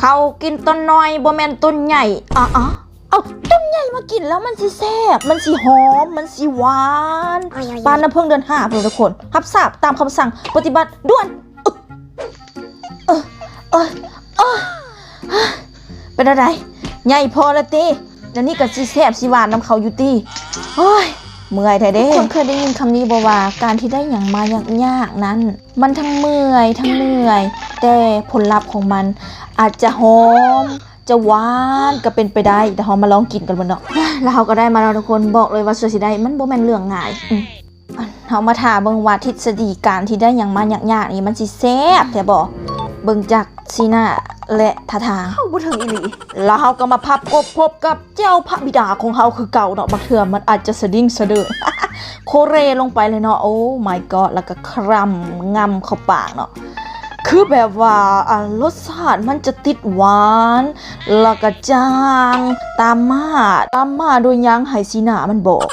เขากินต้นน้อยบ่แม่นต้นใหญ่อะอะเอาต้นใหญ่มากินแล้วมันสิแซ่บมันสิหอม มันสิหวานปานน้ำผึ้งเดือนห้าเพื่อนทุกคนรับทราบตามคำสั่งปฏิบัติด่วนเออเออเออเออเป็นอะไรใหญ่พอละติแล้วนี่ก็สิแซ่บสิหวานน้ำเขาอยู่ติโอ้ยเมื่อยแท้เด้คนเคยได้ยินคำนี้บอกว่าการที่ได้อย่างมายากๆนั้น มันทั้งเมื่อยทั้งเหนื่อย แต่ผลลัพธ์ของมัน อาจจะหอมจะหวานก็เป็นไปได้แต่เรามาลองกินกันบนเนาะแล้วเราก็ได้มาแล้วทุกคนบอกเลยว่าส่วนสิได้มันบ่แม่นเรื่องง่ายอืมอันเรามาถามเบิ่งว่าทฤษฎีการที่ได้อย่างมายากๆนี่มันสิแซ่บแท้บ่เบิ่งจากสีหน้าและท่าทางเข้าบ่ถึงอีหลีแล้วเราก็มาพับกบพบกับเจ้าพระบิดาของเขาคือเก่าเนาะบางเทื่อมันอาจจะสะดิ้งสะเดินโคเรลงไปเลยเนาะโอ้ my god แล้วก็ครำงำเข้าปากเนาะ คือแบบว่าอ่ารสชาติมันจะติดหวาน แล้วก็จาง ตามมาตามมาโดยยังไหซีหนามันบอก